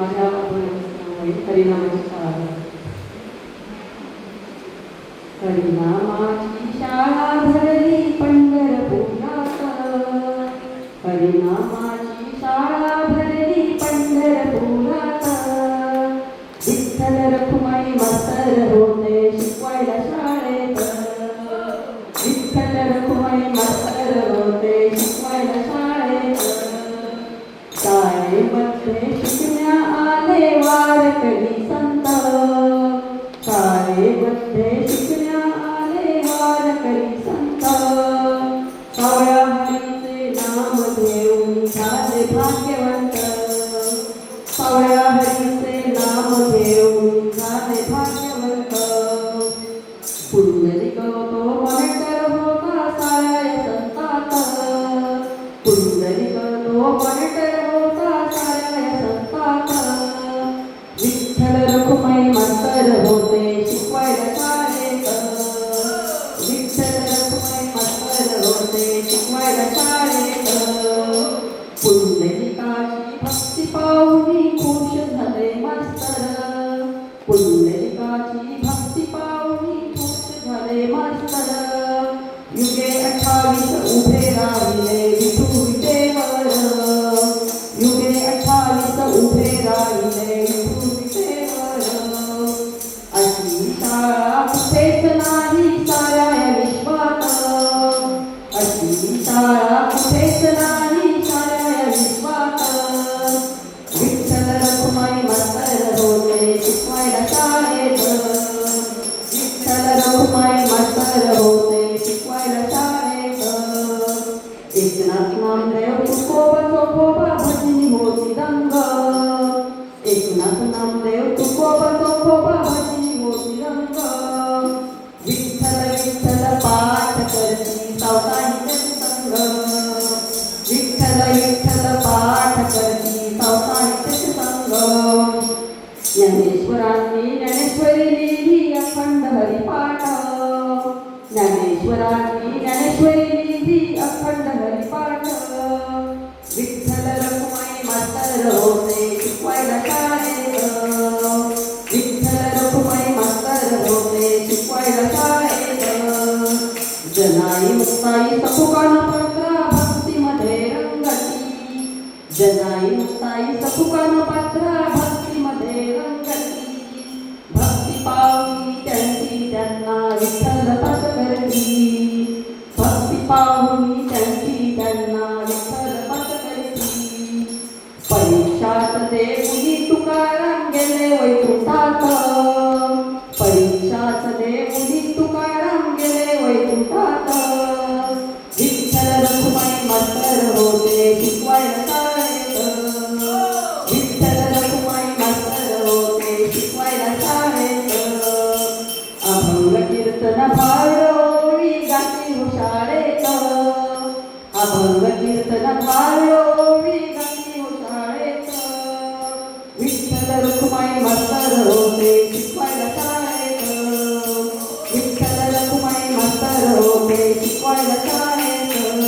É. Karina Mahatma. Karina सारे शाळेमध्ये शिकण्या आले वारकरी संत सारे शाळेमध्ये शिकण्या आले वारकरी संत सावळ्या हरीचे नाम घेऊन झाले भाग्यवंत सावळ्या हरीचे नाम घेऊन झाले भाग्यवंत पुंडलिक तो हो का साऱ्या संतात पुंडलिक तो मणकर पुंडलिकाची भक्ती पावली खुश झाले मास्तर. युगे अठ्ठावीस उभे राहिले विठू विटेवर युगे अठ्ठावीस उभे राहिले विठू विटेवर अशी शाळा कुठेच नाही साऱ्या विश्वात. अशी शाळा कुठेच नाही एकनाथ नामदेव तुकोबा चोखोबा भजनी होती रंग विठ्ठल विठ्ठल पाठ करती सावताही संग विठ्ठल विठ्ठल पाठ करती सावताही संग ज्ञानेश्वरांनी ज्ञानेश्वरी लिहिली अखंड हरिपाठ ज्ञानेश्वरांनी ज्ञानेश्वरी लिहिली अखंड हरिपाठ विठ्ठल रखुमाई मास्तर होते शिकवायला जनाई मुक्ताई सफुकान पात्रा भक्तीमध्ये रंगती जनाई मुक्ताई सफुकान पात्रा भक्तीमध्ये रंगती अभंग कीर्तन भारोळी गाती हो शाळेत विठ्ठल रखुमाई मास्तर होते शिकवायला शाळेत विठ्ठल रखुमाई मास्तर होते शिकवायला शाळेत